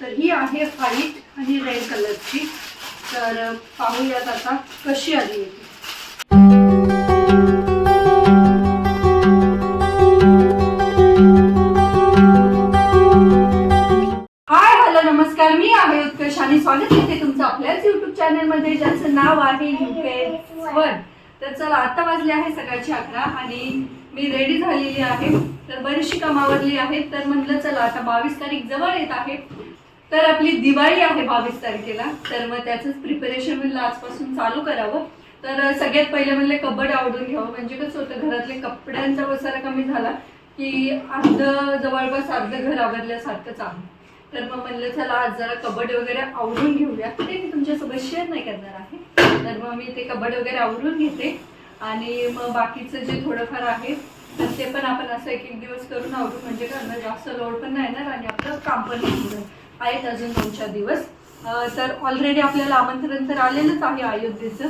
तर ही आहे व्हाईट आणि रेड कलरची. तर पाहूयात आता कशी आली आहे हाय हॅलो नमस्कार. मी आहे उत्कर्ष आणि स्वागत करते तुमचं आपल्याच युट्यूब चॅनलमध्ये ज्याचं नाव आहे युके वन तर चला आता वाजले आहे सकाळची अकरा आणि मी रेडी झालेली आहे. तर बरीचशी कामावरली आहे. तर म्हटलं चला आता बावीस तारीख जवळ येत आहे. तर आपली दिवाळी आहे बावीस तारखेला. तर मग त्याचंच प्रिपरेशन म्हणलं आजपासून चालू करावं. तर सगळ्यात पहिले म्हणले कबड आवडून घ्यावं. म्हणजे कसं होतं घरातले कपड्यांचा वसारा कमी झाला की अर्ध जवळपास अर्ध घर आवडल्यासारखंच आहे. तर मग म्हणलं चला आज जरा कबड वगैरे आवरून घेऊया. ते मी तुमच्यासोबत शेअर नाही करणार आहे. तर मग मी ते कबड वगैरे आवरून घेते. आणि मग बाकीचं जे थोडंफार आहे तर ते पण आपण असं एक एक दिवस करून आवडू म्हणजे करणं जास्त लोड पण नाही येणार आणि आपलं काम पण होणार. आहेत अजून दोन चार दिवस तर ऑलरेडी आपल्याला आमंत्रण तर आलेलंच आहे अयोध्येचं.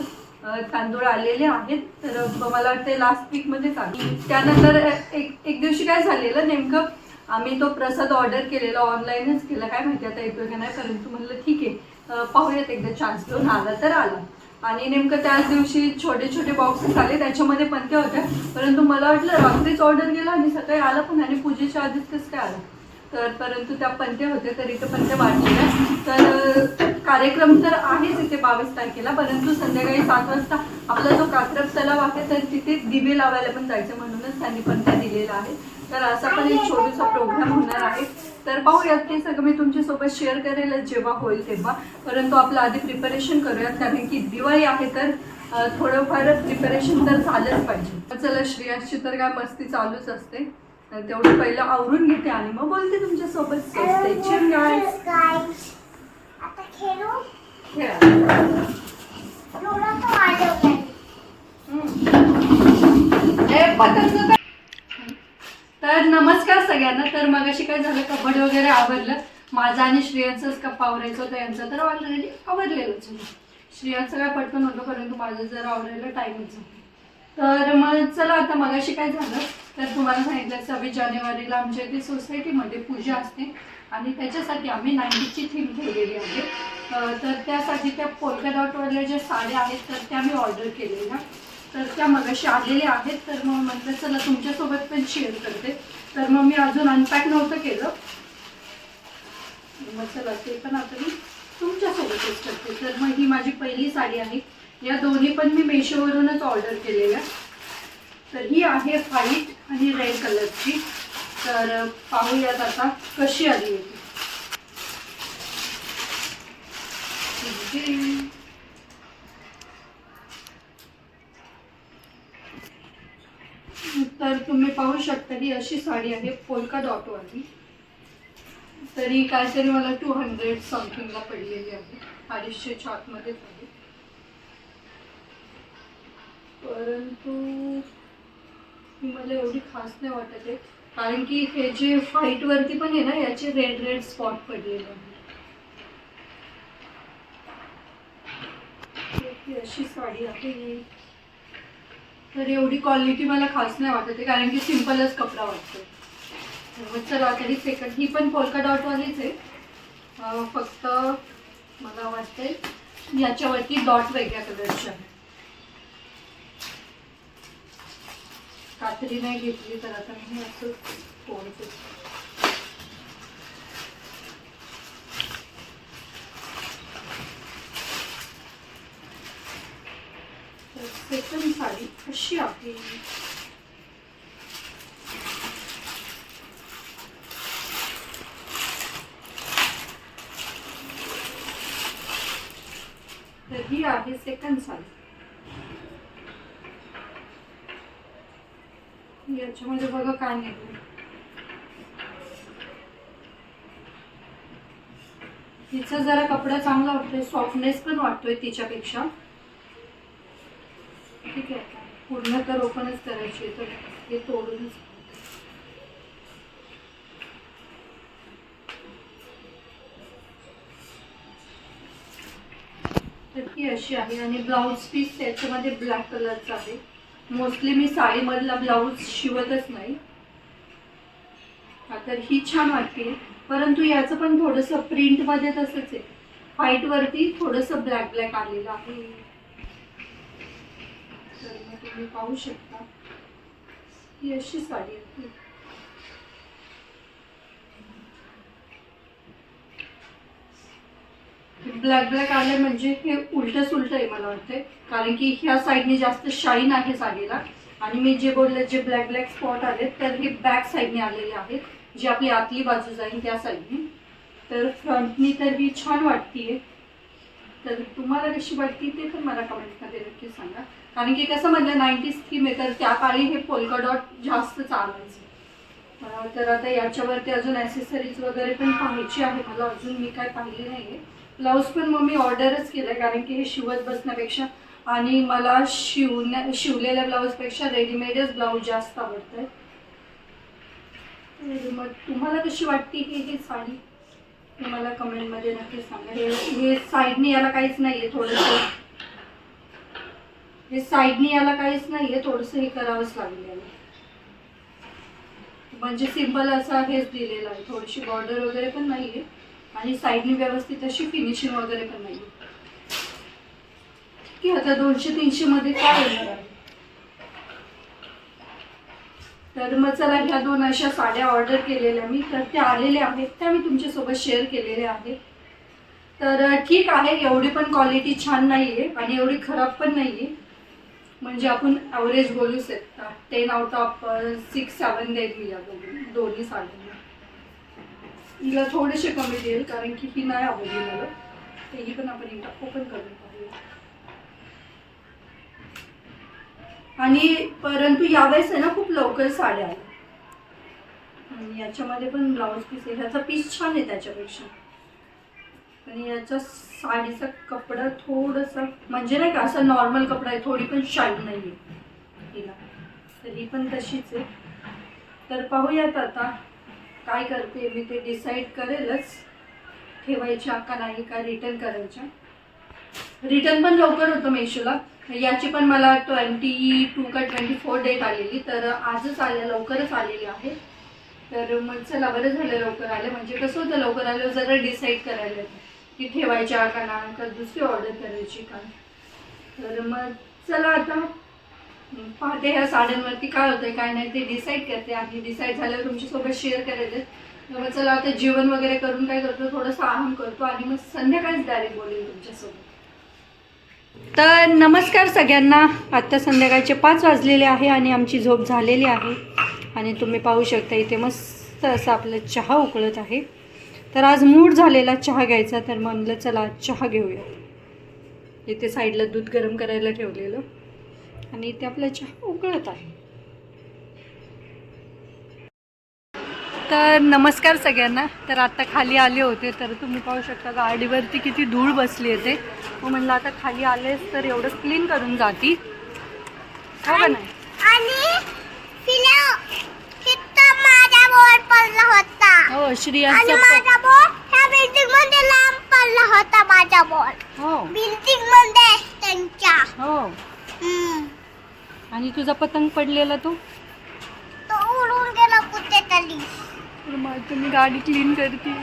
तांदूळ आलेले आहेत. तर मला वाटते लास्ट वीकमध्येच आले त्यानंतर एक एक दिवशी काय झालेलं नेमकं? आम्ही तो प्रसाद ऑर्डर केलेला ऑनलाईनच केला. काय माहिती आता येतोय का नाही? परंतु म्हणलं ठीक आहे. पाहूयात एकदा चान्स घेऊन. आला तर आला. आणि नेमकं त्याच दिवशी छोटे छोटे बॉक्सेस आले. त्याच्यामध्ये पण ते होत्या. परंतु मला वाटलं रात्रीच ऑर्डर केला आणि सकाळी आला पण आणि पूजेच्या आधीच कसं काय आलं? तर परंतु त्या पंत्या होत्या तर पंत पंत्या तर कार्यक्रम तर आहेच इथे बावीस तारखेला परंतु संध्याकाळी सात वाजता आपला जो कात्रप तलाव आहे तर तिथे दिवे लावायला पण जायचं म्हणूनच त्यांनी पंत्या दिलेला आहे. तर असा पण एक छोटासा प्रोग्राम होणार आहे. तर पाहूयात ते सगळं मी तुमच्यासोबत शेअर करेल जेव्हा होईल तेव्हा. परंतु आपलं आधी प्रिपरेशन करूयात कारण की दिवाळी आहे तर थोडंफार प्रिपरेशन तर झालंच पाहिजे. चला श्रेयासची तर काय मस्ती चालूच असते. तर तेवढं पहिलं आवरून घेते आणि मग बोलते तुमच्यासोबत? तर नमस्कार सगळ्यांना. तर मगाशी काय झालं? कबड्डी वगैरे आवरलं. माझा आणि श्रेयांचाच कप आवरायचं होतं यांचं तर ऑलरेडी आवरलेलंच श्रेयांचं काय पटकन होतं परंतु माझं जर आवरायला टाईमच होतं. तर मग चला आता मगाशी काय झालं? तर तुम्हाला सांगितलं सव्वीस जानेवारीला आमच्या इथे सोसायटीमध्ये पूजा असते. आणि त्याच्यासाठी आम्ही नाईन्टीची थीम ठेवलेली आहे. तर त्यासाठी त्या पोलका डॉटवाल्या ज्या साड्या आहेत तर त्या मी ऑर्डर केलेल्या. तर त्या मगाशी आलेल्या आहेत. तर मग म्हटलं चला तुमच्यासोबत पण शेअर करते. तर मग मी अजून अनपॅक नव्हतं केलं. मग चला ते पण आता मी तुमच्यासोबतच करते. तर मग ही माझी पहिली साडी आहे. या दोन्ही पण मी मेशोवरूनच ऑर्डर केलेल्या. तर ही आहे व्हाईट आणि रेड कलरची तर पाहूयात आता कशी आली आहे तर तुम्ही पाहू शकता ही अशी साडी आहे पोलका डॉटवाली तरी काहीतरी मला टू हंड्रेड समथिंगला पडलेली आहे. अडीचशे आतमध्येच आहे परंतु ही मला एवढी खास नाही वाटत आहे. कारण की हे जे फाईटवरती वरती पण आहे ना याचे रेड रेड स्पॉट पडलेले आहे अशी साडी आहे. तर एवढी क्वालिटी मला खास नाही वाटत आहे कारण की सिम्पलच कपडा वाटतो चला तरी सेकंड ही पण पोलका डॉटवालीच आहे. फक्त मला वाटते याच्यावरती डॉट वेगळ्या कलरची आहे. कात्री नाही घेतली तर आता मी असं कोणते सेकंड साडी अशी आपली? तर ही आहे याच्यामध्ये बघा काय निघलं तिचा जरा कपडा चांगला वाटतोय सॉफ्टनेस पण वाटतोय तिच्यापेक्षा. ठीक आहे. पूर्ण तर ओपनच करायची तर हे तोडूनच तर ही अशी आहे आणि ब्लाऊज पीस त्याच्यामध्ये ब्लॅक कलरचा आहे. मोस्टली मी साडीमधला ब्लाऊज शिवतच नाही. तर ही छान वाटते. परंतु याचं पण थोडंसं प्रिंटमध्ये तसंच आहे. व्हाईटवरती थोडंसं ब्लॅक ब्लॅक आलेलं आहे. तर मग तुम्ही पाहू शकता. ही अशी साडी आहे. ब्लॅक ब्लॅक आले म्हणजे हे उलट सुलट आहे मला वाटते कारण की ह्या साईडने जास्त शाईन आहे साडीला आणि मी जे बोलले जे ब्लॅक ब्लॅक स्पॉट आलेत तर हे बॅक साईडने आलेले आहेत. जी आपली आतली बाजू जाईल त्या साईडने तर फ्रंटनी तर ही छान वाटतीये. तर तुम्हाला कशी वाटते ते पण मला कमेंटमध्ये नक्की सांगा. कारण की कसं म्हणलं नाईन्टीज थीम आहे. तर त्या काळी हे पोलका डॉट जास्त चालायचं तर आता याच्यावरती अजून ॲसेसरीज वगैरे पण पाहायची आहे. मला अजून मी काय पाहिली नाही आहे ब्लाऊज पण मग मी ऑर्डरच केलं आहे कारण की हे शिवत बसण्यापेक्षा आणि मला शिवण्या शिवलेल्या ब्लाऊजपेक्षा रेडीमेडच ब्लाऊज जास्त आवडत आहे मग तुम्हाला कशी वाटते की ही साडी? हे मला कमेंटमध्ये नक्की सांगा. हे हे साईडनी याला काहीच नाही आहे थोडंसं. हे साईडनी याला काहीच नाही आहे थोडंसं हे करावंच लागेल म्हणजे सिंपल असा हेच दिलेला आहे थोडीशी बॉर्डर वगैरे पण नाही आहे आणि साईडनी व्यवस्थित अशी फिनिशिंग वगैरे पण नाही की आता दोनशे तीनशे मध्ये काय येणार आहे? तर मग चला ह्या दोन अशा साड्या ऑर्डर केलेल्या मी. तर त्या आलेल्या आहेत. त्या मी तुमच्यासोबत शेअर केलेल्या आहेत. तर ठीक आहे एवढी पण क्वालिटी छान नाही आहे आणि एवढी खराब पण नाही आहे म्हणजे आपण ॲव्हरेज बोलू शकता. Ten out of six seven देईल मी या दोन्ही साड्या हिला थोडेसे कमी देईल कारण की ही नाही आवडली मला. तेही पण आपण एकदा ओपन करून पाहूया. आणि परंतु यावेळेस आहे ना खूप लवकर साड्या आणि याच्यामध्ये पण ब्लाऊज पीस आहे. ह्याचा पीस छान आहे त्याच्यापेक्षा. आणि याचा साडीचा कपडा थोडासा म्हणजे नाही का असा नॉर्मल कपडा आहे थोडी पण शाईन नाही आहे हिला. तर ही पण तशीच आहे. तर पाहूयात आता. काय करते मी ते डिसाईड करेलच. ठेवायच्या का नाही का रिटर्न करायच्या. रिटर्न पण लवकर होतं मेशोला याची पण मला ट्वेंटी टू का ट्वेंटी फोर डेट आलेली. तर आजच आल्या लवकरच आलेली आहे. तर मग चला बरं झालं लवकर आलं. म्हणजे कसं होतं लवकर आलं जरा डिसाईड करायला की ठेवायच्या का नाही का दुसरी ऑर्डर करायची का. तर मग चला आता. पाहते ह्या साड्यांवरती काय होतंय काय नाही ते डिसाईड करते. आणि डिसाईड झाल्यावर तुमच्यासोबत शेअर करायचे तर मग चला आता जेवण वगैरे करून काय करतो थोडंसं आराम करतो आणि मग संध्याकाळीच डायरेक्ट बोलेल तुमच्यासोबत. तर नमस्कार सगळ्यांना. आत्ता संध्याकाळचे पाच वाजलेले आहे आणि आमची झोप झालेली आहे. आणि तुम्ही पाहू शकता इथे मस्त असं आपलं चहा उकळत आहे. तर आज मूड झालेला चहा घ्यायचा तर म्हणलं चला आज चहा घेऊया. इथे साईडला दूध गरम करायला ठेवलेलं. आणि इथे आपला चहा उकळत आहे. तर नमस्कार सगळ्यांना. तर आता खाली आले होते तर तुम्ही पाहू शकता गाडीवरती किती धूळ बसली आहे ते. मग म्हणलं आता खाली आलेस तर एवढं क्लीन करून जाती. हो का नाही? आणि तिला तिथं माझा बोर्ड पडला होता. हो आणि श्रियांचा माझा बोर्ड ह्या बिल्डिंगमध्ये लांब पडला होता माझा बोर्ड हो बिल्डिंगमध्ये त्यांच्या हो हम्म. आणि तुझा पतंग पडलेला तो? तो उडून गेला कुठेतरी तर. मग तुम्ही गाडी क्लीन करते.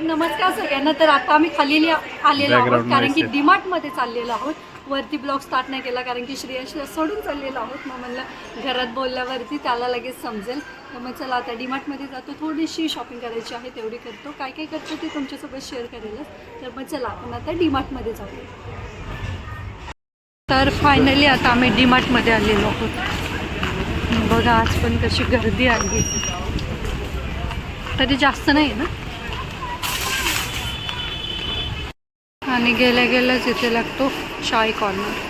नमस्कार सगळ्यांना तर आता आम्ही खाली आलेलो आहोत कारण की noise आहे. डीमार्टमध्ये चाललेलो आहोत. वरती ब्लॉग स्टार्ट नाही केला कारण की श्रेयश सोडून चाललेलो आहोत. मग म्हणलं घरात बोलल्यावरती त्याला लगेच समजेल. तर मग चला आता डीमार्टमध्ये जातो. थोडीशी शॉपिंग करायची आहे तेवढी करतो. काय काय करतो ते तुमच्यासोबत शेअर करेलच तर मग चला आपण आता डीमार्टमध्ये जाऊ तर फायनली आता आम्ही डीमार्टमध्ये आलेलो आहोत. बघा आज पण कशी गर्दी आहे. तरी जास्त नाही ना? आणि गेल्या गेल्याच इथे लागतो चाय कॉर्नर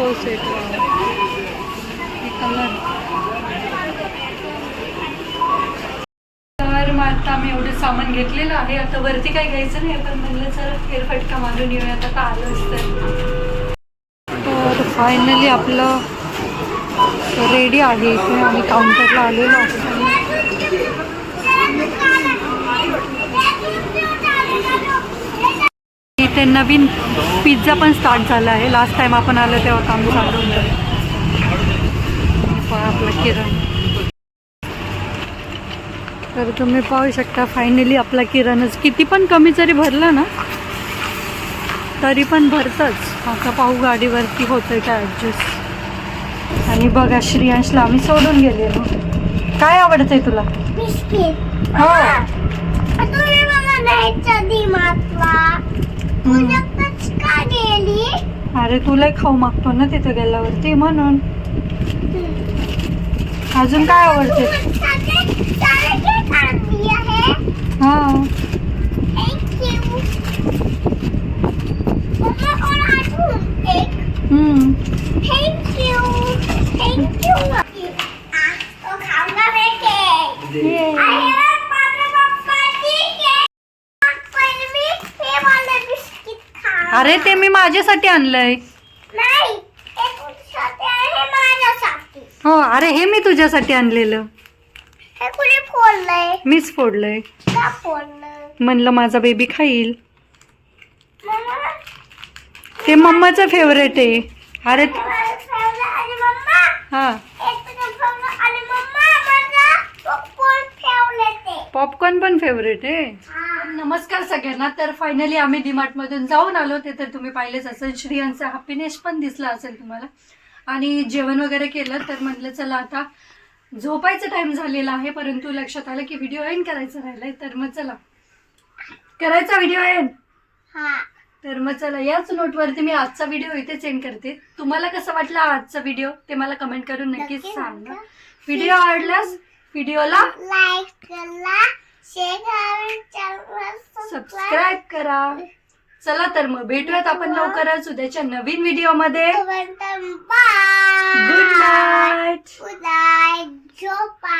हो सेट कलर तर मग आता आम्ही एवढं सामान घेतलेलं आहे. आता वरती काही घ्यायचं नाही. पण म्हणलं जर फेरफटका मारून येऊया. आता का आलोच तर तर फायनली आपलं रेडी आहे इथे. आम्ही काउंटरला आलेलो आहोत. इथे नवीन पिझ्झा पण स्टार्ट झाला आहे. लास्ट टाइम आपण आलो तेव्हा काम चालू होतं. पहा आपला किरण. तर तुम्ही पाहू शकता फायनली आपला किराणच. किती पण कमी जरी भरला ना तरी पण भरतच. आता पाहू गाडीवरती होतंय का ॲडजस्ट आणि बघा श्रियांशला आम्ही सोडून गेलेलो काय आवडतंय तुला? हो. अरे तुलाही खाऊ मागतो ना तिथं गेल्यावरती म्हणून. अजून काय आवडते? हा. हम्म. थँक्यू थँक्यू तो खाऊंगा मैं केक ये. आहे माझ्या पप्पाची केक पण मी हे वाले बिस्किट खा अरे ते मी माझ्यासाठी आणलंय. नाही हे तुझ्यासाठी आहे हे माझ्यासाठी. हो अरे हे मी तुझ्यासाठी आणलेलं. हे कुणी फोडलंय? मीच फोडलंय. का फोडलं? म्हणलं माझा बेबी खाईल. मम्मा ते मम्माचं फेवरेट आहे. अरे हे माझं ठेवलं आणि मम्मा? हा. हे तुझं ठेवलं आणि मम्मा माझा पॉपकॉर्न ठेवले ते पॉपकॉर्न पण फेवरेट आहे? हा. नमस्कार सगळ्यांना. तर फायनली आम्ही डीमार्ट मधून जाऊन आलो. ते तर तुम्ही पाहिलेच असेल. श्रियांचा हॅपीनेस पण दिसला असेल तुम्हाला. आणि जेवण वगैरे केलं तर म्हटलं चला आता झोपायचा टाइम झालेला आहे. परंतु लक्षात आलं की व्हिडिओ एंड करायचा राहिलाय. तर मग चला. करायचा व्हिडिओ एंड हा. तर मग चला याच नोटवरती मी आजचा व्हिडिओ इथेच एंड करते. तुम्हाला कसं वाटला आजचा व्हिडिओ ते मला कमेंट करून नक्कीच नक्की सांगा. सांगा. व्हिडिओ आवडल्यास व्हिडिओला लाईक सबस्क्राईब करा. चला तर मग भेटूयात आपण लवकरच उद्याच्या नवीन गुड नाईट गुड नाईट झोपा.